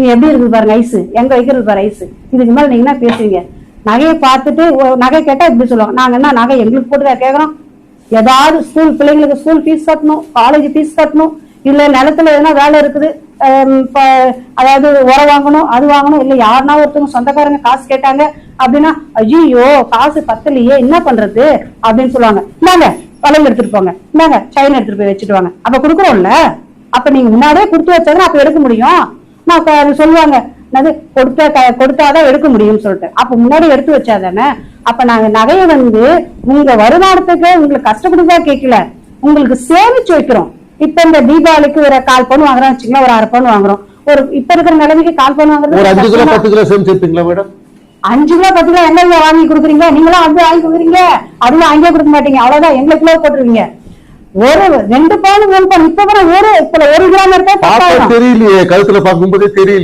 நீ எப்படி இருக்குது பாருங்க ஐஸ் எங்க வைக்கிறது பாரு ஐஸ் இதுக்கு மேல நீங்க என்ன பேசுவீங்க நகையை பார்த்துட்டு நகை கேட்டா இப்படி சொல்லுவாங்க. நாங்க என்ன நகை எங்களுக்கு போட்டு கேட்கறோம் ஏதாவது ஸ்கூல் பிள்ளைங்களுக்கு ஸ்கூல் ஃபீஸ் கட்டணும் காலேஜ் ஃபீஸ் கட்டணும் இல்ல நிலத்துல எதனா வேலை இருக்குது அதாவது உரம் வாங்கணும் அது வாங்கணும் இல்ல யாருனா ஒருத்தவங்க சொந்தக்காரங்க காசு கேட்டாங்க அப்படின்னா ஐயோ காசு பத்தலையே என்ன பண்றது? அப்படின்னு சொல்லுவாங்க. இந்தாங்க வளையல் எடுத்துட்டு போங்க. இந்தாங்க செயின் எடுத்துட்டு போய் வச்சுட்டு வாங்க. அப்ப கொடுக்குறோம்ல? அப்ப நீங்க முன்னாடியே கொடுத்து வச்சாதான் அப்ப எடுக்க முடியும். நான் அது சொல்லுவாங்க. கொடுத்தா க- கொடுத்தாதான் எடுக்க முடியும்னு சொல்லிட்டு. அப்ப முன்னாடி எடுத்து வச்சாதானே? அப்ப நாங்க நகையை வந்து உங்க வருமானத்துக்கு உங்களுக்கு கஷ்டப்படுதா கேட்கல உங்களுக்கு சேமிச்சு வைக்கிறோம். இப்ப இந்த தீபாவளிக்கு ஒரு கால் பவுன் வாங்குறோம் வச்சுக்கலாம் ஒரு அரை பவுன் வாங்குறோம். ஒரு இப்ப இருக்கிற நிலைமைக்கு கால் பவுன் ஒரு அஞ்சு கிலோ வாங்குறது அஞ்சு கிலோ பத்து கிலோ என்ன வாங்கி கொடுக்குறீங்க நீங்களும் அது வாங்கி கொடுக்குறீங்க அதுவும் வாங்கியே கொடுக்க மாட்டீங்க. அவ்வளவுதான். எங்களுக்கு கிலோ போட்டுருவீங்க. ஒரு ரெண்டு பவுன் மூணு பவுன் இப்ப கூட ஒரு இப்ப ஒரு கிராம் இருக்கா தெரியலையே. கழுத்துல பார்க்கும்போதே தெரியல